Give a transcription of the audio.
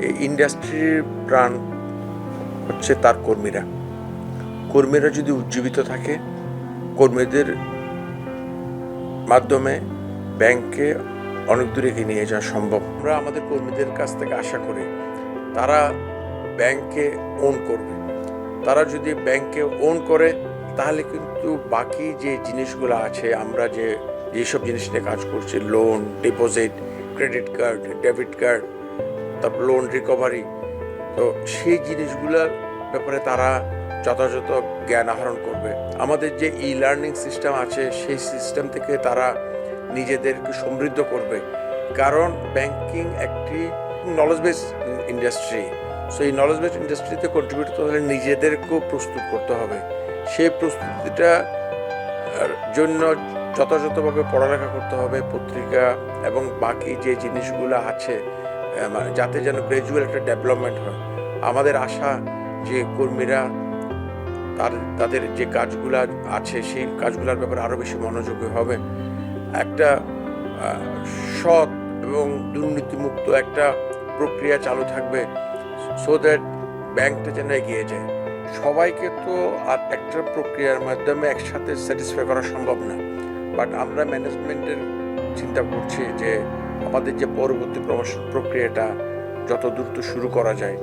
এই ইন্ডাস্ট্রির প্রাণ হচ্ছে তার কর্মীরা। কর্মীরা যদি উজ্জীবিত থাকে, কর্মীদের মাধ্যমে ব্যাংকে অনেক দূরে এগিয়ে নিয়ে যাওয়া সম্ভব। আমরা আমাদের কর্মীদের কাছ থেকে আশা করি, তারা ব্যাংকে ওন করবে। তারা যদি ব্যাংকে ওন করে, তাহলে কিন্তু বাকি যে জিনিসগুলো আছে, আমরা যে, যেসব জিনিস নিয়ে কাজ করছি loan deposit credit card debit card তারপর লোন রিকভারি তো সেই জিনিসগুলোর ব্যাপারে তারা যথাযথ জ্ঞান আহরণ করবে। আমাদের যে ই লার্নিং সিস্টেম আছে, সেই সিস্টেম থেকে তারা নিজেদেরকে সমৃদ্ধ করবে। কারণ ব্যাংকিং একটি নলেজ বেস ইন্ডাস্ট্রি সো এই নলেজ বেস ইন্ডাস্ট্রিতে কন্ট্রিবিউট করতে হলে নিজেদেরকেও প্রস্তুত করতে হবে। সেই প্রস্তুতিটা জন্য যথাযথভাবে পড়ালেখা করতে হবে, পত্রিকা এবং বাকি যে জিনিসগুলো আছে যাতে যেন গ্র্যাজুয়াল একটা ডেভেলপমেন্ট হয়। আমাদের আশা যে কর্মীরা তার, তাদের যে কাজগুলো আছে, সেই কাজগুলোর ব্যাপারে আরও বেশি মনোযোগী হবে। একটা সৎ এবং দুর্নীতিমুক্ত একটা প্রক্রিয়া চালু থাকবে সো দ্যাট ব্যাংকটা যেন এগিয়ে যায়। সবাইকে তো আর একটা প্রক্রিয়ার মাধ্যমে একসাথে স্যাটিসফাই করা সম্ভব না। বাট আমরা ম্যানেজমেন্টের চিন্তা করছি যে আমাদের যে পরবর্তী প্রমোশন প্রক্রিয়াটা যত দ্রুত শুরু করা যায়